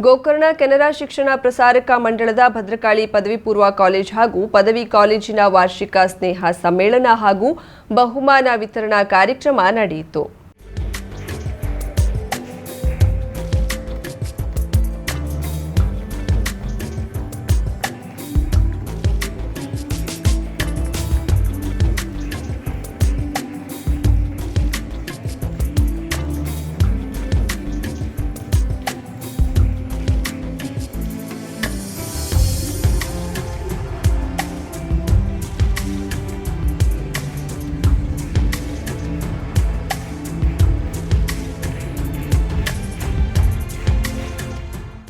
ಗೋಕರ್ಣ ಕೆನರಾ ಶಿಕ್ಷಣ ಪ್ರಸಾರಕ ಮಂಡಳದ ಭದ್ರಕಾಳಿ ಪದವಿ ಪೂರ್ವ ಕಾಲೇಜ್ ಹಾಗೂ ಪದವಿ ಕಾಲೇಜಿನ ವಾರ್ಷಿಕ ಸ್ನೇಹ ಸಮ್ಮೇಳನ ಹಾಗೂ ಬಹುಮಾನ ವಿತರಣಾ ಕಾರ್ಯಕ್ರಮ ನಡೆಯಿತು.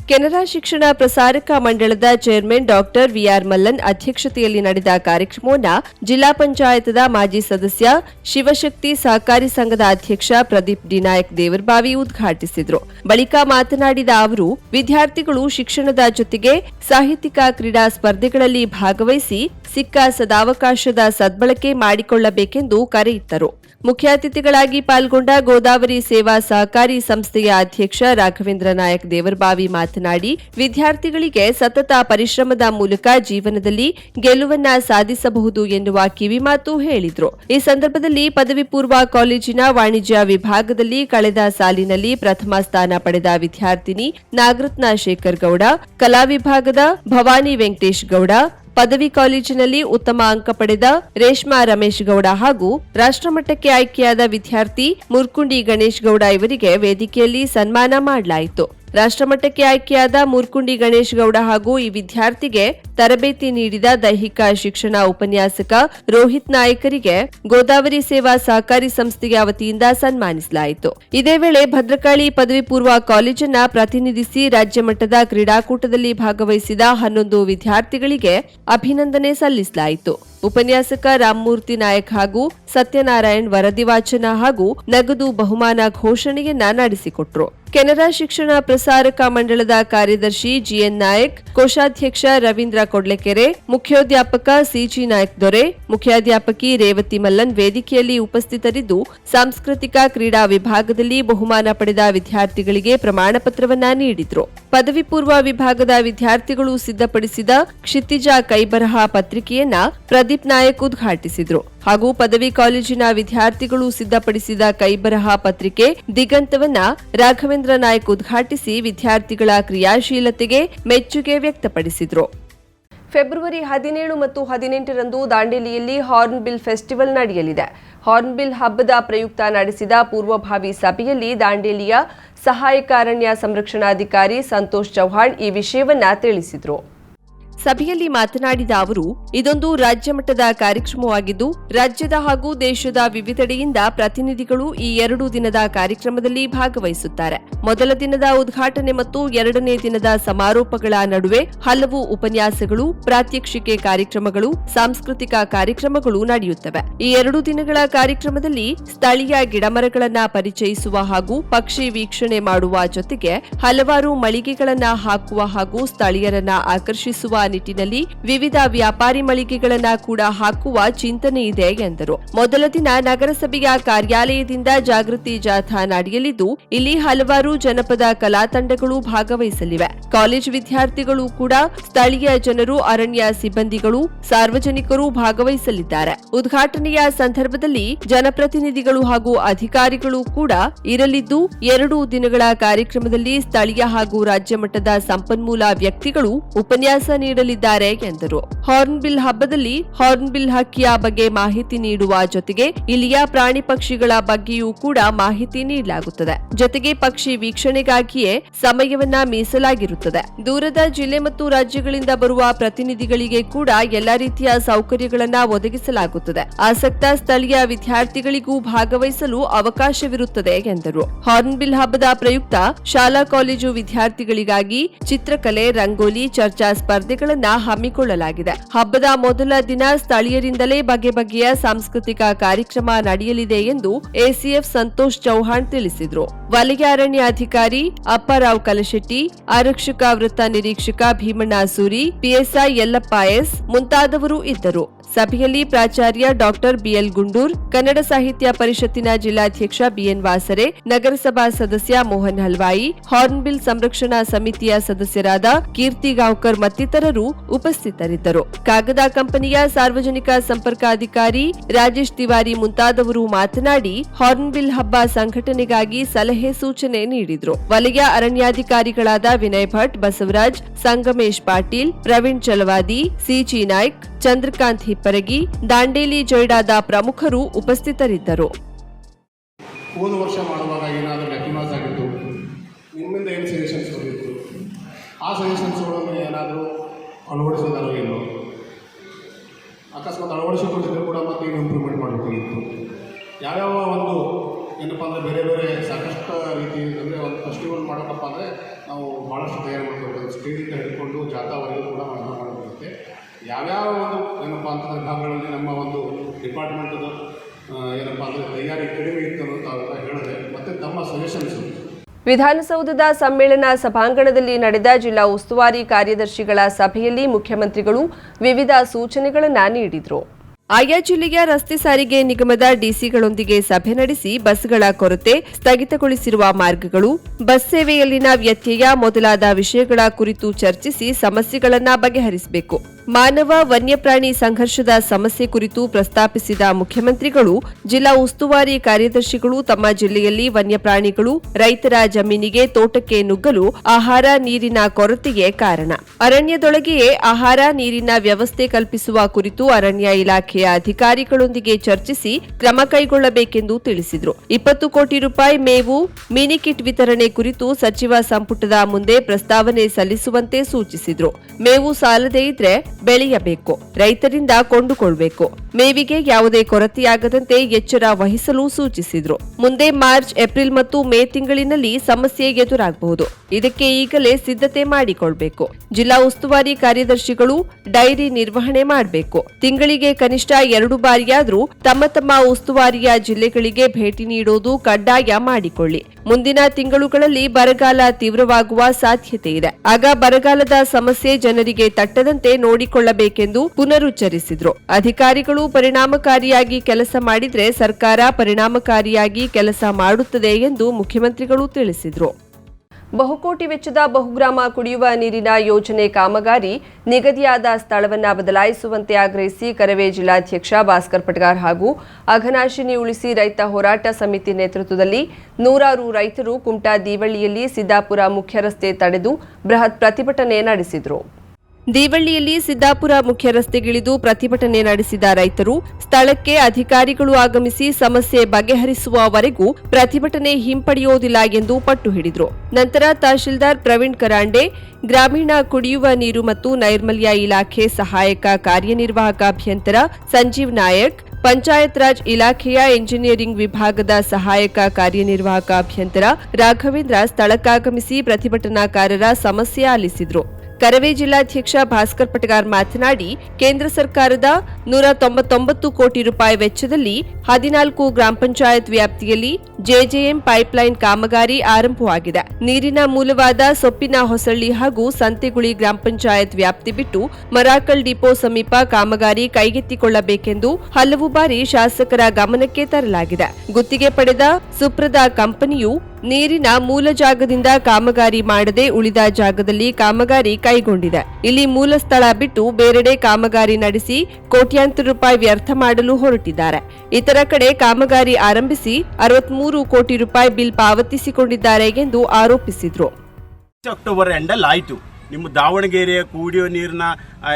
ಕೆನರಾ ಶಿಕ್ಷಣ ಪ್ರಸಾರಕ ಮಂಡಳದ chairman doctor V R Mallan ಅಧ್ಯಕ್ಷತೆಯಲ್ಲಿ ನಡೆದ ಕಾರ್ಯಕ್ರಮವನ್ನ ಜಿಲ್ಲಾ ಪಂಚಾಯತದ ಮಾಜಿ ಸದಸ್ಯ ಶಿವಶಕ್ತಿ ಸಹಕಾರಿ ಸಂಘದ ಅಧ್ಯಕ್ಷ ಪ್ರದೀಪ್ ಡಿನಾಯಕ್ ದೇವರ್ಬಾವಿ ಉದ್ಘಾಟಿಸಿದರು. ಬಳಿಕ ಮಾತನಾಡಿದ ಅವರು, ವಿದ್ಯಾರ್ಥಿಗಳು ಶಿಕ್ಷಣದ ಜೊತೆಗೆ ಸಾಹಿತ್ಯಿಕ ಕ್ರೀಡಾ ಸ್ಪರ್ಧೆಗಳಲ್ಲಿ ಭಾಗವಹಿಸಿ ಸಿಕ್ಕ ಸದಾವಕಾಶದ ಸದ್ಬಳಕೆ ಮಾಡಿಕೊಳ್ಳಬೇಕೆಂದು ಕರೆಯಿತ್ತರು. ಮುಖ್ಯ ಅತಿಥಿಗಳಾಗಿ ಪಾಲ್ಗೊಂಡ ಗೋದಾವರಿ ಸೇವಾ ಸಹಕಾರಿ ಸಂಸ್ಥೆಯ ಅಧ್ಯಕ್ಷ ರಾಘವೇಂದ್ರ ನಾಯಕ್ ದೇವರಬಾವಿ ಮಾತನಾಡಿ, ವಿದ್ಯಾರ್ಥಿಗಳಿಗೆ ಸತತ ಪರಿಶ್ರಮದ ಮೂಲಕ ಜೀವನದಲ್ಲಿ ಗೆಲುವನ್ನ ಸಾಧಿಸಬಹುದು ಎನ್ನುವ ಕಿವಿಮಾತು ಹೇಳಿದ್ರು. ಈ ಸಂದರ್ಭದಲ್ಲಿ ಪದವಿ ಪೂರ್ವ ಕಾಲೇಜಿನ ವಾಣಿಜ್ಯ ವಿಭಾಗದಲ್ಲಿ ಕಳೆದ ಸಾಲಿನಲ್ಲಿ ಪ್ರಥಮ ಸ್ಥಾನ ಪಡೆದ ವಿದ್ಯಾರ್ಥಿನಿ ನಾಗರತ್ನ ಶೇಖರ್ ಗೌಡ, ಕಲಾ ವಿಭಾಗದ ಭವಾನಿ ವೆಂಕಟೇಶ್ ಗೌಡ ಪದವಿ ಕಾಲೇಜಿನಲ್ಲಿ ಉತ್ತಮ ಅಂಕ ಪಡೆದ ರೇಷ್ಮಾ ರಮೇಶ್ ಗೌಡ ಹಾಗೂ ರಾಷ್ಟ್ರಮಟ್ಟಕ್ಕೆ ಆಯ್ಕೆಯಾದ ವಿದ್ಯಾರ್ಥಿ ಮುರ್ಕುಂಡಿ ಗಣೇಶ್ ಗೌಡ ಇವರಿಗೆ ವೇದಿಕೆಯಲ್ಲಿ ಸನ್ಮಾನ ಮಾಡಲಾಯಿತು. ರಾಷ್ಟ್ರಮಟ್ಟಕ್ಕೆ ಆಯ್ಕೆಯಾದ ಮೂರ್ಕುಂಡಿ ಗಣೇಶ್ ಗೌಡ ಹಾಗೂ ಈ ವಿದ್ಯಾರ್ಥಿಗೆ ತರಬೇತಿ ನೀಡಿದ ದೈಹಿಕ ಶಿಕ್ಷಣ ಉಪನ್ಯಾಸಕ ರೋಹಿತ್ ನಾಯಕರಿಗೆ ಗೋದಾವರಿ ಸೇವಾ ಸಹಕಾರಿ ಸಂಸ್ಥೆಯ ವತಿಯಿಂದ ಸನ್ಮಾನಿಸಲಾಯಿತು. ಇದೇ ವೇಳೆ ಭದ್ರಕಾಳಿ ಪದವಿ ಪೂರ್ವ ಕಾಲೇಜನ್ನ ಪ್ರತಿನಿಧಿಸಿ ರಾಜ್ಯ ಮಟ್ಟದ ಕ್ರೀಡಾಕೂಟದಲ್ಲಿ ಭಾಗವಹಿಸಿದ ಹನ್ನೊಂದು ವಿದ್ಯಾರ್ಥಿಗಳಿಗೆ ಅಭಿನಂದನೆ ಸಲ್ಲಿಸಲಾಯಿತು. ಉಪನ್ಯಾಸಕ ರಾಮಮೂರ್ತಿ ನಾಯಕ್ ಹಾಗೂ ಸತ್ಯನಾರಾಯಣ್ ವರದಿ ವಾಚನ ಹಾಗೂ ನಗದು ಬಹುಮಾನ ಘೋಷಣೆಯನ್ನ ನಡೆಸಿಕೊಟ್ರು ಕೆನರಾ ಶಿಕ್ಷಣ ಪ್ರಸಾರಕ ಮಂಡಳದ ಕಾರ್ಯದರ್ಶಿ ಜಿಎನ್ ನಾಯಕ್, ಕೋಶಾಧ್ಯಕ್ಷ ರವೀಂದ್ರ ಕೊಡ್ಲೆಕೆರೆ ಮುಖ್ಯೋಧ್ಯಾಪಕ ಸಿಜಿ ನಾಯಕ್ ದೊರೆ, ಮುಖ್ಯಾಧ್ಯಾಪಕಿ ರೇವತಿ ಮಲ್ಲನ್ ವೇದಿಕೆಯಲ್ಲಿ ಉಪಸ್ಥಿತರಿದ್ದು, ಸಾಂಸ್ಕೃತಿಕ ಕ್ರೀಡಾ ವಿಭಾಗದಲ್ಲಿ ಬಹುಮಾನ ಪಡೆದ ವಿದ್ಯಾರ್ಥಿಗಳಿಗೆ ಪ್ರಮಾಣ ಪತ್ರವನ್ನ ನೀಡಿದ್ರು. ಪದವಿ ಪೂರ್ವ ವಿಭಾಗದ ವಿದ್ಯಾರ್ಥಿಗಳು ಸಿದ್ಧಪಡಿಸಿದ ಕ್ಷಿತಿಜ ಕೈಬರಹ ಪತ್ರಿಕೆಯನ್ನ ಪ್ರದೀಪ್ ನಾಯಕ್ ಉದ್ಘಾಟಿಸಿದ್ರು. ಹಾಗೂ ಪದವಿ ಕಾಲೇಜಿನ ವಿದ್ಯಾರ್ಥಿಗಳು ಸಿದ್ಧಪಡಿಸಿದ ಕೈಬರಹ ಪತ್ರಿಕೆ ದಿಗಂತವನ್ನ ರಾಘವೇಂದ್ರ ನಾಯಕ್ ಉದ್ಘಾಟಿಸಿ ವಿದ್ಯಾರ್ಥಿಗಳ ಕ್ರಿಯಾಶೀಲತೆಗೆ ಮೆಚ್ಚುಗೆ ವ್ಯಕ್ತಪಡಿಸಿದ್ರು. ಫೆಬ್ರವರಿ ಹದಿನೇಳು ಮತ್ತು ಹದಿನೆಂಟರಂದು ದಾಂಡೇಲಿಯಲ್ಲಿ ಹಾರ್ನ್ಬಿಲ್ ಫೆಸ್ಟಿವಲ್ ನಡೆಯಲಿದೆ. ಹಾರ್ನ್ಬಿಲ್ ಹಬ್ಬದ ಪ್ರಯುಕ್ತ ನಡೆಸಿದ ಪೂರ್ವಭಾವಿ ಸಭೆಯಲ್ಲಿ ದಾಂಡೇಲಿಯ ಸಹಾಯಕ ಅರಣ್ಯ ಸಂರಕ್ಷಣಾಧಿಕಾರಿ ಸಂತೋಷ್ ಚೌಹಾಣ್ ಈ ವಿಷಯವನ್ನ ತಿಳಿಸಿದರು. ಸಭೆಯಲ್ಲಿ ಮಾತನಾಡಿದ ಅವರು, ಇದೊಂದು ರಾಜ್ಯ ಮಟ್ಟದ ಕಾರ್ಯಕ್ರಮವಾಗಿದ್ದು, ರಾಜ್ಯದ ಹಾಗೂ ದೇಶದ ವಿವಿಧೆಡೆಯಿಂದ ಪ್ರತಿನಿಧಿಗಳು ಈ ಎರಡು ದಿನದ ಕಾರ್ಯಕ್ರಮದಲ್ಲಿ ಭಾಗವಹಿಸುತ್ತಾರೆ. ಮೊದಲ ದಿನದ ಉದ್ಘಾಟನೆ ಮತ್ತು ಎರಡನೇ ದಿನದ ಸಮಾರೋಪಗಳ ನಡುವೆ ಹಲವು ಉಪನ್ಯಾಸಗಳು, ಪ್ರಾತ್ಯಕ್ಷಿಕೆ ಕಾರ್ಯಕ್ರಮಗಳು, ಸಾಂಸ್ಕೃತಿಕ ಕಾರ್ಯಕ್ರಮಗಳು ನಡೆಯುತ್ತವೆ. ಈ ಎರಡು ದಿನಗಳ ಕಾರ್ಯಕ್ರಮದಲ್ಲಿ ಸ್ಥಳೀಯ ಗಿಡಮರಗಳನ್ನು ಪರಿಚಯಿಸುವ ಹಾಗೂ ಪಕ್ಷಿ ವೀಕ್ಷಣೆ ಮಾಡುವ ಜೊತೆಗೆ ಹಲವಾರು ಮಳಿಗೆಗಳನ್ನ ಹಾಕುವ ಹಾಗೂ ಸ್ಥಳೀಯರನ್ನ ಆಕರ್ಷಿಸುವ ನಿಟ್ಟಿನಲ್ಲಿ ವಿವಿಧ ವ್ಯಾಪಾರಿ ಮಳಿಗೆಗಳನ್ನ ಕೂಡ ಹಾಕುವ ಚಿಂತನೆ ಇದೆ ಎಂದರು. ಮೊದಲ ದಿನ ನಗರಸಭೆಯ ಕಾರ್ಯಾಲಯದಿಂದ ಜಾಗೃತಿ ಜಾಥಾ ನಡೆಯಲಿದ್ದು ಇಲ್ಲಿ ಹಲವಾರು ಜನಪದ ಕಲಾ ತಂಡಗಳು ಭಾಗವಹಿಸಲಿವೆ. ಕಾಲೇಜು ವಿದ್ಯಾರ್ಥಿಗಳು ಕೂಡ, ಸ್ಥಳೀಯ ಜನರು, ಅರಣ್ಯ ಸಿಬ್ಬಂದಿಗಳು, ಸಾರ್ವಜನಿಕರು ಭಾಗವಹಿಸಲಿದ್ದಾರೆ. ಉದ್ಘಾಟನೆಯ ಸಂದರ್ಭದಲ್ಲಿ ಜನಪ್ರತಿನಿಧಿಗಳು ಹಾಗೂ ಅಧಿಕಾರಿಗಳು ಕೂಡ ಇರಲಿದ್ದು, ಎರಡು ದಿನಗಳ ಕಾರ್ಯಕ್ರಮದಲ್ಲಿ ಸ್ಥಳೀಯ ಹಾಗೂ ರಾಜ್ಯ ಮಟ್ಟದ ಸಂಪನ್ಮೂಲ ವ್ಯಕ್ತಿಗಳು ಉಪನ್ಯಾಸ ನೀಡಲಿದ್ದಾರೆ ಎಂದರು. ಹಾರ್ನ್ಬಿಲ್ ಹಬ್ಬದಲ್ಲಿ ಹಾರ್ನ್ಬಿಲ್ ಹಕ್ಕಿಯ ಬಗ್ಗೆ ಮಾಹಿತಿ ನೀಡುವ ಜೊತೆಗೆ ಇಲ್ಲಿಯ ಪ್ರಾಣಿ ಪಕ್ಷಿಗಳ ಬಗ್ಗೆಯೂ ಕೂಡ ಮಾಹಿತಿ ನೀಡಲಾಗುತ್ತದೆ. ಜೊತೆಗೆ ಪಕ್ಷಿ ವೀಕ್ಷಣೆಗಾಗಿಯೇ ಸಮಯವನ್ನ ಮೀಸಲಾಗಿರುತ್ತದೆ. ದೂರದ ಜಿಲ್ಲೆ ಮತ್ತು ರಾಜ್ಯಗಳಿಂದ ಬರುವ ಪ್ರತಿನಿಧಿಗಳಿಗೆ ಕೂಡ ಎಲ್ಲ ರೀತಿಯ ಸೌಕರ್ಯಗಳನ್ನ ಒದಗಿಸಲಾಗುತ್ತದೆ. ಆಸಕ್ತ ಸ್ಥಳೀಯ ವಿದ್ಯಾರ್ಥಿಗಳಿಗೂ ಭಾಗವಹಿಸಲು ಅವಕಾಶವಿರುತ್ತದೆ ಎಂದರು. ಹಾರ್ನ್ಬಿಲ್ ಹಬ್ಬದ ಪ್ರಯುಕ್ತ ಶಾಲಾ ಕಾಲೇಜು ವಿದ್ಯಾರ್ಥಿಗಳಿಗಾಗಿ ಚಿತ್ರಕಲೆ, ರಂಗೋಲಿ, ಚರ್ಚಾ ಸ್ಪರ್ಧೆಗಳನ್ನ ಹಮ್ಮಿಕೊಳ್ಳಲಾಗಿದೆ. ಹಬ್ಬದ ಮೊದಲ ದಿನ ಸ್ಥಳೀಯರಿಂದಲೇ ಬಗೆ ಬಗೆಯ ಸಾಂಸ್ಕೃತಿಕ ಕಾರ್ಯಕ್ರಮ ನಡೆಯಲಿದೆ ಎಂದು ಎಸಿಎಫ್ ಸಂತೋಷ್ ಚೌಹಾಣ್ ತಿಳಿಸಿದರು. ವಲಯ ಅರಣ್ಯಾಧಿಕಾರಿ ಅಪ್ಪರಾವ್ ಕಲಶೆಟ್ಟಿ, ಆರಕ್ಷಕ ವೃತ್ತ ನಿರೀಕ್ಷಕ ಭೀಮಣ್ಣ ಸೂರಿ, ಪಿಎಸ್ಐ ಯಲ್ಲಪ್ಪ ಎಸ್ ಮುಂತಾದವರು ಇದ್ದರು. ಸಭೆಯಲ್ಲಿ ಪ್ರಾಚಾರ್ಯ ಡಾಕ್ಟರ್ ಬಿಎಲ್ ಗುಂಡೂರ್, ಕನ್ನಡ ಸಾಹಿತ್ಯ ಪರಿಷತ್ತಿನ ಜಿಲ್ಲಾಧ್ಯಕ್ಷ ಬಿಎನ್ ವಾಸರೆ, ನಗರಸಭಾ ಸದಸ್ಯ ಮೋಹನ್ ಹಲ್ವಾಯಿ, ಹಾರ್ನ್ಬಿಲ್ ಸಂರಕ್ಷಣಾ ಸಮಿತಿಯ ಸದಸ್ಯರಾದ ಕೀರ್ತಿ ಗಾಂವ್ಕರ್ ಮತ್ತಿತರರು ಉಪಸ್ಥಿತರಿದ್ದರು. ಕಾಗದ ಕಂಪನಿಯ ಸಾರ್ವಜನಿಕ ಸಂಪರ್ಕಾಧಿಕಾರಿ ರಾಜೇಶ್ ತಿವಾರಿ ಮುಂತಾದವರು ಮಾತನಾಡಿ, ಹಾರ್ನ್ಬಿಲ್ ಹಬ್ಬ ಸಂಘಟನೆಗಾಗಿ ಸಲಹೆ ಸೂಚನೆ ನೀಡಿದರು. ವಲಯ ಅರಣ್ಯಾಧಿಕಾರಿಗಳಾದ ವಿನಯ್ ಭಟ್, ಬಸವರಾಜ್, ಸಂಗಮೇಶ್ ಪಾಟೀಲ್, ಪ್ರವೀಣ್ ಚಲವಾದಿ, ಸಿಜಿ ನಾಯ್ಕ್ ಚಂದ್ರಕಾಂತ್ ಹಿಪ್ಪರಗಿ, ದಾಂಡೇಲಿ ಜೊಯ್ಡಾದ ಪ್ರಮುಖರು ಉಪಸ್ಥಿತರಿದ್ದರು. ಹೋದ ವರ್ಷ ಮಾಡುವಾಗ ಏನಾದರೂ ರೆಕಗ್ನೈಸ್ ಆಗಿತ್ತು. ನಿಮ್ಮಿಂದ ಏನು ಸಜೆಷನ್ಸ್ ಬಂದಿತ್ತು ಆ ಸಜೆಷನ್ಸ್ಗಳನ್ನು ಏನಾದರೂ ಅಳವಡಿಸೋದಾರೋ ಏನೋ? ಅಕಸ್ಮಾತ್ ಅಳವಡಿಸಿಕೊಂಡಿದ್ದರೂ ಕೂಡ ಮತ್ತೆ ಏನು ಇಂಪ್ರೂವ್ಮೆಂಟ್ ಮಾಡಬೇಕಾಗಿತ್ತು ಯಾವ್ಯಾವ ಒಂದು ಏನಪ್ಪ ಅಂದರೆ ಬೇರೆ ಬೇರೆ ಸಾಕಷ್ಟು ರೀತಿ ಅಂದರೆ ಒಂದು ಫೆಸ್ಟಿವಲ್ ಮಾಡೋಕ್ಕಪ್ಪ ಅಂದರೆ ನಾವು ಭಾಳಷ್ಟು ತಯಾರು ಮಾಡಬೇಕು ಸ್ಟೇಜಿಂದ ಹಿಡ್ಕೊಂಡು ಜಾಥಾವರೆಗೂ ಕೂಡ ಮಾಡಬೇಕಾಗುತ್ತೆ ಯಾವ್ಯಾವ ಒಂದು ಏನಪ್ಪ ಅಂತ ಭಾಗಗಳಲ್ಲಿ ನಮ್ಮ ಒಂದು ಡಿಪಾರ್ಟ್ಮೆಂಟದು ಏನಪ್ಪ ಅಂದರೆ ತಯಾರಿ ಕಡಿಮೆ ಇತ್ತು ಅಂತ ಅವೆಲ್ಲ ಹೇಳಿದೆ ಮತ್ತು ತಮ್ಮ ಸಜೆಷನ್ಸು ವಿಧಾನಸೌಧದ ಸಮ್ಮೇಳನ ಸಭಾಂಗಣದಲ್ಲಿ ನಡೆದ ಜಿಲ್ಲಾ ಉಸ್ತುವಾರಿ ಕಾರ್ಯದರ್ಶಿಗಳ ಸಭೆಯಲ್ಲಿ ಮುಖ್ಯಮಂತ್ರಿಗಳು ವಿವಿಧ ಸೂಚನೆಗಳನ್ನು ನೀಡಿದರು. ಆಯಾ ಜಿಲ್ಲೆಯ ರಸ್ತೆ ಸಾರಿಗೆ ನಿಗಮದ ಡಿಸಿಗಳೊಂದಿಗೆ ಸಭೆ ನಡೆಸಿ ಬಸ್ಗಳ ಕೊರತೆ ಸ್ಥಗಿತಗೊಳಿಸಿರುವ ಮಾರ್ಗಗಳು, ಬಸ್ ಸೇವೆಯಲ್ಲಿನ ವ್ಯತ್ಯಯ ಮೊದಲಾದ ವಿಷಯಗಳ ಕುರಿತು ಚರ್ಚಿಸಿ ಸಮಸ್ಯೆಗಳನ್ನು ಬಗೆಹರಿಸಬೇಕು. ಮಾನವ ವನ್ಯಪ್ರಾಣಿ ಸಂಘರ್ಷದ ಸಮಸ್ಯೆ ಕುರಿತು ಪ್ರಸ್ತಾಪಿಸಿದ ಮುಖ್ಯಮಂತ್ರಿಗಳು, ಜಿಲ್ಲಾ ಉಸ್ತುವಾರಿ ಕಾರ್ಯದರ್ಶಿಗಳು ತಮ್ಮ ಜಿಲ್ಲೆಯಲ್ಲಿ ವನ್ಯಪ್ರಾಣಿಗಳು ರೈತರ ಜಮೀನಿಗೆ ತೋಟಕ್ಕೆ ನುಗ್ಗಲು ಆಹಾರ ನೀರಿನ ಕೊರತೆಗೆ ಕಾರಣ. ಅರಣ್ಯದೊಳಗೆಯೇ ಆಹಾರ ನೀರಿನ ವ್ಯವಸ್ಥೆ ಕಲ್ಪಿಸುವ ಕುರಿತು ಅರಣ್ಯ ಇಲಾಖೆಯ ಅಧಿಕಾರಿಗಳೊಂದಿಗೆ ಚರ್ಚಿಸಿ ಕ್ರಮ ಕೈಗೊಳ್ಳಬೇಕೆಂದು ತಿಳಿಸಿದರು. ಇಪ್ಪತ್ತು ಕೋಟಿ ರೂಪಾಯಿ ಮೇವು, ಮಿನಿ ಕಿಟ್ ವಿತರಣೆ ಕುರಿತು ಸಚಿವ ಸಂಪುಟದ ಮುಂದೆ ಪ್ರಸ್ತಾವನೆ ಸಲ್ಲಿಸುವಂತೆ ಸೂಚಿಸಿದರು. ಮೇವು ಸಾಲದೇ ಇದ್ರೆ ಬೆಳೆಯಬೇಕು. ರೈತರಿಂದ ಕೊಂಡುಕೊಳ್ಬೇಕು. ಮೇವಿಗೆ ಯಾವುದೇ ಕೊರತೆಯಾಗದಂತೆ ಎಚ್ಚರ ವಹಿಸಲು ಸೂಚಿಸಿದ್ರು. ಮುಂದೆ ಮಾರ್ಚ್, ಏಪ್ರಿಲ್ ಮತ್ತು ಮೇ ತಿಂಗಳಿನಲ್ಲಿ ಸಮಸ್ಯೆ ಎದುರಾಗಬಹುದು. ಇದಕ್ಕೆ ಈಗಲೇ ಸಿದ್ಧತೆ ಮಾಡಿಕೊಳ್ಬೇಕು. ಜಿಲ್ಲಾ ಉಸ್ತುವಾರಿ ಕಾರ್ಯದರ್ಶಿಗಳು ಡೈರಿ ನಿರ್ವಹಣೆ ಮಾಡಬೇಕು. ತಿಂಗಳಿಗೆ ಕನಿಷ್ಠ ಎರಡು ಬಾರಿಯಾದ್ರೂ ತಮ್ಮ ತಮ್ಮ ಉಸ್ತುವಾರಿಯ ಜಿಲ್ಲೆಗಳಿಗೆ ಭೇಟಿ ನೀಡೋದು ಕಡ್ಡಾಯ ಮಾಡಿಕೊಳ್ಳಿ. ಮುಂದಿನ ತಿಂಗಳುಗಳಲ್ಲಿ ಬರಗಾಲ ತೀವ್ರವಾಗುವ ಸಾಧ್ಯತೆ ಇದೆ. ಆಗ ಬರಗಾಲದ ಸಮಸ್ಯೆ ಜನರಿಗೆ ತಟ್ಟದಂತೆ ನೋಡಿಕೊಳ್ಳಬೇಕೆಂದು ಪುನರುಚ್ಚರಿಸಿದ್ರು. ಅಧಿಕಾರಿಗಳು ಪರಿಣಾಮಕಾರಿಯಾಗಿ ಕೆಲಸ ಮಾಡಿದರೆ ಸರ್ಕಾರ ಪರಿಣಾಮಕಾರಿಯಾಗಿ ಕೆಲಸ ಮಾಡುತ್ತದೆ ಎಂದು ಮುಖ್ಯಮಂತ್ರಿಗಳು ತಿಳಿಸಿದರು. ಬಹುಕೋಟಿ ವೆಚ್ಚದ ಬಹುಗ್ರಾಮ ಕುಡಿಯುವ ನೀರಿನ ಯೋಜನೆ ಕಾಮಗಾರಿ ನಿಗದಿಯಾದ ಸ್ಥಳವನ್ನು ಬದಲಾಯಿಸುವಂತೆ ಆಗ್ರಹಿಸಿ ಕರವೇ ಜಿಲ್ಲಾಧ್ಯಕ್ಷ ಭಾಸ್ಕರ್ ಪಟ್ಗಾರ್ ಹಾಗೂ ಅಘನಾಶಿನಿ ಉಳಿಸಿ ರೈತ ಹೋರಾಟ ಸಮಿತಿ ನೇತೃತ್ವದಲ್ಲಿ ನೂರಾರು ರೈತರು ಕುಮಟಾ ದೀವಳ್ಳಿಯಲ್ಲಿ ಸಿದ್ದಾಪುರ ಮುಖ್ಯ ರಸ್ತೆ ತಡೆದು ಬೃಹತ್ ಪ್ರತಿಭಟನೆ ನಡೆಸಿದರು. ದೇವಳ್ಳಿಯಲ್ಲಿ ಸಿದ್ದಾಪುರ ಮುಖ್ಯ ರಸ್ತೆಗಿಳಿದು ಪ್ರತಿಭಟನೆ ನಡೆಸಿದ ರೈತರು, ಸ್ಥಳಕ್ಕೆ ಅಧಿಕಾರಿಗಳು ಆಗಮಿಸಿ ಸಮಸ್ಯೆ ಬಗೆಹರಿಸುವವರೆಗೂ ಪ್ರತಿಭಟನೆ ಹಿಂಪಡೆಯುವುದಿಲ್ಲ ಎಂದು ಪಟ್ಟು ಹಿಡಿದರು. ನಂತರ ತಹಶೀಲ್ದಾರ್ ಪ್ರವೀಣ್ ಕರಾಂಡೆ, ಗ್ರಾಮೀಣ ಕುಡಿಯುವ ನೀರು ಮತ್ತು ನೈರ್ಮಲ್ಯ ಇಲಾಖೆ ಸಹಾಯಕ ಕಾರ್ಯನಿರ್ವಾಹಕ ಅಭಿಯಂತರ ಸಂಜೀವ್ ನಾಯಕ್ ಪಂಚಾಯತ್ ರಾಜ್ ಇಲಾಖೆಯ ಎಂಜಿನಿಯರಿಂಗ್ ವಿಭಾಗದ ಸಹಾಯಕ ಕಾರ್ಯನಿರ್ವಾಹಕ ಅಭಿಯಂತರ ರಾಘವೇಂದ್ರ ಸ್ಥಳಕ್ಕಾಗಮಿಸಿ ಪ್ರತಿಭಟನಾಕಾರರ ಸಮಸ್ಯೆ ಆಲಿಸಿದ್ರು. ಕರವೇ ಜಿಲ್ಲಾಧ್ಯಕ್ಷ ಭಾಸ್ಕರ್ ಪಟಗಾರ್ ಮಾತನಾಡಿ, ಕೇಂದ್ರ ಸರ್ಕಾರದ ನೂರ ತೊಂಬತ್ತೊಂಬತ್ತು ಕೋಟಿ ರೂಪಾಯಿ ವೆಚ್ಚದಲ್ಲಿ ಹದಿನಾಲ್ಕು ಗ್ರಾಮ ಪಂಚಾಯತ್ ವ್ಯಾಪ್ತಿಯಲ್ಲಿ ಜೆಜೆಎಂ ಪೈಪ್ಲೈನ್ ಕಾಮಗಾರಿ ಆರಂಭವಾಗಿದೆ. ನೀರಿನ ಮೂಲವಾದ ಸೊಪ್ಪಿನ ಹೊಸಳ್ಳಿ ಹಾಗೂ ಸಂತೆಗುಳಿ ಗ್ರಾಮ ಪಂಚಾಯತ್ ವ್ಯಾಪ್ತಿ ಬಿಟ್ಟು ಮರಾಕಲ್ ಡಿಪೋ ಸಮೀಪ ಕಾಮಗಾರಿ ಕೈಗೆತ್ತಿಕೊಳ್ಳಬೇಕೆಂದು ಹಲವು ಬಾರಿ ಶಾಸಕರ ಗಮನಕ್ಕೆ ತರಲಾಗಿದೆ. ಗುತ್ತಿಗೆ ಪಡೆದ ಸುಪ್ರದ ಕಂಪನಿಯು ನೀರಿನ ಮೂಲ ಜಾಗದಿಂದ ಕಾಮಗಾರಿ ಮಾಡದೆ ಉಳಿದ ಜಾಗದಲ್ಲಿ ಕಾಮಗಾರಿ ಕೈಗೊಂಡಿದೆ. ಇಲ್ಲಿ ಮೂಲ ಸ್ಥಳ ಬಿಟ್ಟು ಬೇರೆಡೆ ಕಾಮಗಾರಿ ನಡೆಸಿ ಕೋಟ್ಯಾಂತರ ರೂಪಾಯಿ ವ್ಯರ್ಥ ಮಾಡಲು ಹೊರಟಿದ್ದಾರೆ. ಇತರ ಕಡೆ ಕಾಮಗಾರಿ ಆರಂಭಿಸಿ ಅರವತ್ಮೂರು ಕೋಟಿ ರೂಪಾಯಿ ಬಿಲ್ ಪಾವತಿಸಿಕೊಂಡಿದ್ದಾರೆ ಎಂದು ಆರೋಪಿಸಿದ್ರು. ಅಕ್ಟೋಬರ್ ಎಂಡಲ್ಲಿ ಆಯಿತು. ನಿಮ್ಮ ದಾವಣಗೆರೆಯ ಕುಡಿಯೋ ನೀರಿನ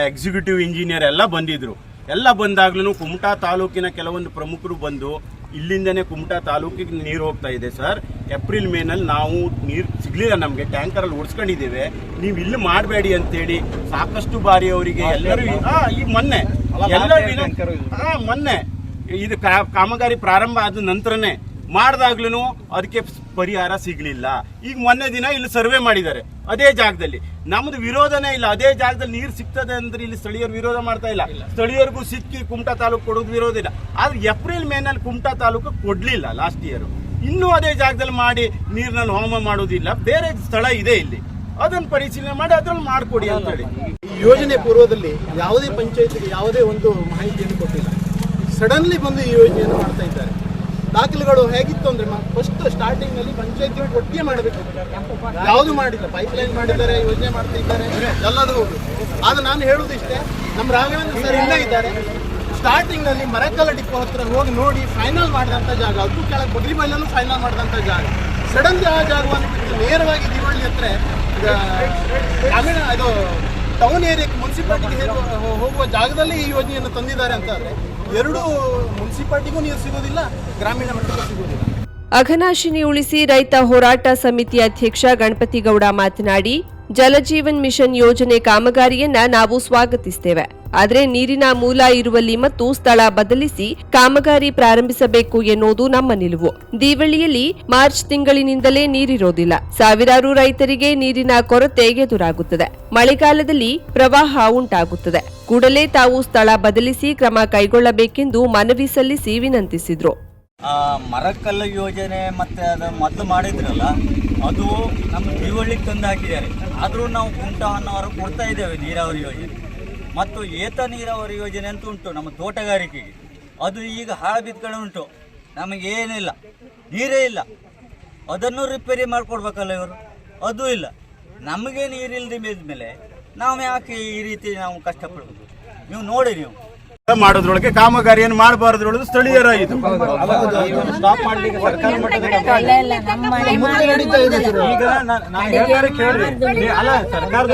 ಎಕ್ಸಿಕ್ಯೂಟಿವ್ ಇಂಜಿನಿಯರ್ ಎಲ್ಲ ಬಂದಿದ್ರು. ಎಲ್ಲ ಬಂದಾಗ್ಲೂ ಕುಮಟಾ ತಾಲೂಕಿನ ಕೆಲವೊಂದು ಪ್ರಮುಖರು ಬಂದು ಇಲ್ಲಿಂದನೇ ಕುಮಟಾ ತಾಲೂಕಿಗೆ ನೀರು ಹೋಗ್ತಾ ಇದೆ ಸರ್. ಏಪ್ರಿಲ್ ಮೇನಲ್ಲಿ ನಾವು ನೀರು ಸಿಗ್ಲಿಲ್ಲ ನಮಗೆ. ಟ್ಯಾಂಕರಲ್ಲಿ ಓಡಿಸ್ಕೊಂಡಿದ್ದೇವೆ. ನೀವು ಇಲ್ಲಿ ಮಾಡಬೇಡಿ ಅಂತೇಳಿ ಸಾಕಷ್ಟು ಬಾರಿ ಅವರಿಗೆ ಎಲ್ಲರೂ ಈ ಮೊನ್ನೆ. ಎಲ್ಲರೂ ಮೊನ್ನೆ. ಇದು ಕಾಮಗಾರಿ ಪ್ರಾರಂಭ ಆದ ನಂತರನೇ ಮಾಡಿದಾಗ್ಲೂ ಅದಕ್ಕೆ ಪರಿಹಾರ ಸಿಗಲಿಲ್ಲ. ಈಗ ಮೊನ್ನೆ ದಿನ ಇಲ್ಲಿ ಸರ್ವೆ ಮಾಡಿದ್ದಾರೆ. ಅದೇ ಜಾಗದಲ್ಲಿ. ನಮ್ದು ವಿರೋಧನೇ ಇಲ್ಲ. ಅದೇ ಜಾಗದಲ್ಲಿ ನೀರು ಸಿಗ್ತದೆ ಅಂದ್ರೆ ಇಲ್ಲಿ ಸ್ಥಳೀಯರು ವಿರೋಧ ಮಾಡ್ತಾ ಇಲ್ಲ. ಸ್ಥಳೀಯರಿಗೂ ಸಿಕ್ಕಿ ಕುಮಟಾ ತಾಲೂಕು ಕೊಡೋದು ವಿರೋಧ ಇಲ್ಲ. ಆದ್ರೆ ಏಪ್ರಿಲ್ ಮೇನಲ್ಲಿ ಕುಮಟಾ ತಾಲೂಕು ಕೊಡ್ಲಿಲ್ಲ ಲಾಸ್ಟ್ ಇಯರ್ ಇನ್ನೂ ಅದೇ ಜಾಗದಲ್ಲಿ ಮಾಡಿ ನೀರಿನಲ್ಲಿ ಹೋಮ ಮಾಡೋದಿಲ್ಲ. ಬೇರೆ ಸ್ಥಳ ಇದೆ ಇಲ್ಲಿ. ಅದನ್ನ ಪರಿಶೀಲನೆ ಮಾಡಿ ಅದ್ರಲ್ಲಿ ಮಾಡ್ಕೊಡಿ ಅಂತ ಹೇಳಿ. ಈ ಯೋಜನೆ ಪೂರ್ವದಲ್ಲಿ ಯಾವುದೇ ಪಂಚಾಯತ್ಗೆ ಯಾವುದೇ ಒಂದು ಮಾಹಿತಿಯನ್ನು ಕೊಟ್ಟಿಲ್ಲ. ಸಡನ್ಲಿ ಬಂದು ಈ ಯೋಜನೆಯನ್ನು ಮಾಡ್ತಾ ಇದ್ದಾರೆ. ದಾಖಲೆಗಳು ಹೇಗಿತ್ತು ಅಂದ್ರೆ ಫಸ್ಟ್ ಸ್ಟಾರ್ಟಿಂಗ್ನಲ್ಲಿ ಪಂಚಾಯತಿ ಒಟ್ಟಿಗೆ ಮಾಡಬೇಕು. ಯಾವುದು ಮಾಡಿಲ್ಲ ಪೈಪ್ ಲೈನ್ ಮಾಡಿದ್ದಾರೆ, ಯೋಜನೆ ಮಾಡ್ತಾ ಇದ್ದಾರೆ, ಎಲ್ಲದೂ ಆದ್ರೆ ನಾನು ಹೇಳುದು ಇಷ್ಟೇ, ನಮ್ಮ ರಾಘವೇಂದ್ರ ಸರ್ ಇಲ್ಲೇ ಇದ್ದಾರೆ. ಸ್ಟಾರ್ಟಿಂಗ್ನಲ್ಲಿ ಮರಕಲ್ಲ ಡಿಪೋ ಹತ್ರ ಹೋಗಿ ನೋಡಿ ಫೈನಲ್ ಮಾಡಿದಂಥ ಜಾಗ, ಅದು ಕೆಳಗೆ ಬಗ್ರಿ ಬೈಲಲ್ಲೂ ಫೈನಲ್ ಮಾಡಿದಂಥ ಜಾಗ. ಸಡನ್ಲಿ ಆ ಜಾಗವನ್ನು ಬಿಟ್ಟು ನೇರವಾಗಿ ದಿವಳ್ಳಿ ಹತ್ರ ಗ್ರಾಮೀಣ, ಇದು ಟೌನ್ ಏರಿಯಾಕ್ಕೆ ಮುನ್ಸಿಪಾಲ್ಟಿಗೆ ಹೋಗುವ ಜಾಗದಲ್ಲಿ ಈ ಯೋಜನೆಯನ್ನು ತಂದಿದ್ದಾರೆ ಅಂತ ಎರಡು ಮುನ್ಸಿಪಾಲ್ಟಿಗೂ ನೀರು ಸಿಗೋದಿಲ್ಲ, ಗ್ರಾಮೀಣ ಮಟ್ಟಕ್ಕೂ ಸಿಗೋದಿಲ್ಲ. ಅಘನಾಶಿನಿ ಉಳಿಸಿ ರೈತ ಹೋರಾಟ ಸಮಿತಿ ಅಧ್ಯಕ್ಷ ಗಣಪತಿಗೌಡ ಮಾತನಾಡಿ ಜಲಜೀವನ್ ಮಿಷನ್ ಯೋಜನೆ ಕಾಮಗಾರಿಯನ್ನ ನಾವು ಸ್ವಾಗತಿಸ್ತೇವೆ. ಆದರೆ ನೀರಿನ ಮೂಲ ಇರುವಲ್ಲಿ ಮತ್ತು ಸ್ಥಳ ಬದಲಿಸಿ ಕಾಮಗಾರಿ ಪ್ರಾರಂಭಿಸಬೇಕು ಎನ್ನುವುದು ನಮ್ಮ ನಿಲುವು. ದೀವಳಿಯಲ್ಲಿ ಮಾರ್ಚ್ ತಿಂಗಳಿನಿಂದಲೇ ನೀರಿರೋದಿಲ್ಲ. ಸಾವಿರಾರು ರೈತರಿಗೆ ನೀರಿನ ಕೊರತೆ ಎದುರಾಗುತ್ತದೆ. ಮಳೆಗಾಲದಲ್ಲಿ ಪ್ರವಾಹ ಉಂಟಾಗುತ್ತದೆ. ಕೂಡಲೇ ತಾವು ಸ್ಥಳ ಬದಲಿಸಿ ಕ್ರಮ ಕೈಗೊಳ್ಳಬೇಕೆಂದು ಮನವಿ ಸಲ್ಲಿಸಿ ವಿನಂತಿಸಿದ್ರು. ಮರಕಲ್ಲು ಯೋಜನೆ ಮತ್ತೆ ಅದು ಮೊದಲು ಮಾಡಿದ್ರಲ್ಲ, ಅದು ನಮ್ಮ ಜೀವಳ್ಳಿಗೆ ತಂದು ಹಾಕಿದ್ದಾರೆ ಆದರೂ ನಾವು ಕುಂಟವನ್ನವರು ಕೊಡ್ತಾ ಇದ್ದೇವೆ ನೀರಾವರಿ ಯೋಜನೆ. ಮತ್ತು ಏತ ನೀರಾವರಿ ಯೋಜನೆ ಅಂತ ಉಂಟು ನಮ್ಮ ತೋಟಗಾರಿಕೆಗೆ. ಅದು ಈಗ ಹಾಳು ಬಿದ್ಕೊಂಡು ಉಂಟು. ನಮಗೇನಿಲ್ಲ ನೀರೇ ಇಲ್ಲ. ಅದನ್ನು ರಿಪೇರಿ ಮಾಡಿಕೊಡ್ಬೇಕಲ್ಲ ಇವರು? ಅದು ಇಲ್ಲ. ನಮಗೆ ನೀರಿಲ್ಲದೆ ಮೇಲೆ ನಾವು ಯಾಕೆ ಈ ರೀತಿ ನಾವು ಕಷ್ಟಪಡಬೇಕು ನೀವು ನೋಡಿ ನೀವು. ಮಾಡೋದ್ರೊಳಗೆ ಕಾಮಗಾರಿಯನ್ನು ಮಾಡಬಾರದ್ರೊಳಗೆ ಸ್ಥಳೀಯರ ಇದು ಈಗ ನಾ- ನಾ ಹೇಳ್ತಾರೆ ಕೇಳ್ರಿ. ಅಲ್ಲ ಸರ್ಕಾರದ.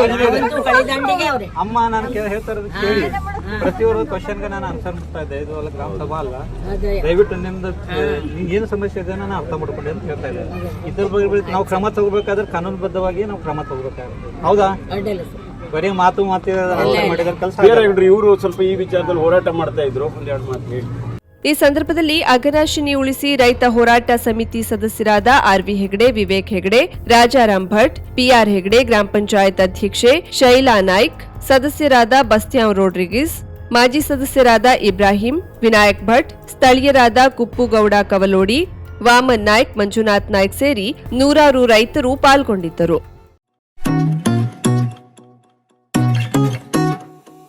ಅಮ್ಮ ನಾನು ಹೇಳ್ತಾರದು ಕೇಳಿ. ಪ್ರತಿಯೊಂದು ಕ್ವಶನ್ಗೆ ನಾನು ಆನ್ಸರ್ ಮಾಡ್ತಾ ಇದ್ದೆ. ಇದು ಅಲ್ಲ ಗ್ರಾಮ ಸಭಾ ಅಲ್ಲ. ದಯವಿಟ್ಟು ನಿಮ್ದು ನಿಮ್ಗೆ ಏನು ಸಮಸ್ಯೆ ಇದೆ ನಾನು ಅರ್ಥ ಮಾಡ್ಕೊಂಡೆ ಅಂತ ಹೇಳ್ತಾ ಇದ್ದೆ. ಇದ್ರ ಬಗ್ಗೆ ನಾವು ಕ್ರಮ ತಗೋಬೇಕಾದ್ರೆ ಕಾನೂನುಬದ್ಧವಾಗಿ ನಾವು ಕ್ರಮ ತಗೋಬೇಕಾಗುತ್ತೆ. ಹೌದಾ? ಬರೀ ಮಾತು ಮಾತು ಮಾಡಿದ್ರೆ ಕೆಲಸ ಇವರು ಸ್ವಲ್ಪ ಈ ವಿಚಾರದಲ್ಲಿ ಹೋರಾಟ ಮಾಡ್ತಾ ಇದ್ರು ಒಂದೆರಡು ಮಾತು ಹೇಳಿ. ಈ ಸಂದರ್ಭದಲ್ಲಿ ಅಘನಾಶಿನಿ ಉಳಿಸಿ ರೈತ ಹೋರಾಟ ಸಮಿತಿ ಸದಸ್ಯರಾದ R V Hegde Vivek Hegde Rajaram Bhat P R Hegde ಗ್ರಾಮ ಪಂಚಾಯತ್ ಅಧ್ಯಕ್ಷೆ ಶೈಲಾ ನಾಯ್ಕ್ ಸದಸ್ಯರಾದ ಬಸ್ತ್ಯಾಂ ರೋಡ್ರಿಗಿಸ್ ಮಾಜಿ ಸದಸ್ಯರಾದ ಇಬ್ರಾಹಿಂ ವಿನಾಯಕ್ ಭಟ್ ಸ್ಥಳೀಯರಾದ ಕುಪ್ಪುಗೌಡ ಕವಲೋಡಿ ವಾಮನ್ ನಾಯ್ಕ್ ಮಂಜುನಾಥ್ ನಾಯ್ಕ್ ಸೇರಿ ನೂರಾರು ರೈತರು ಪಾಲ್ಗೊಂಡಿದ್ದರು.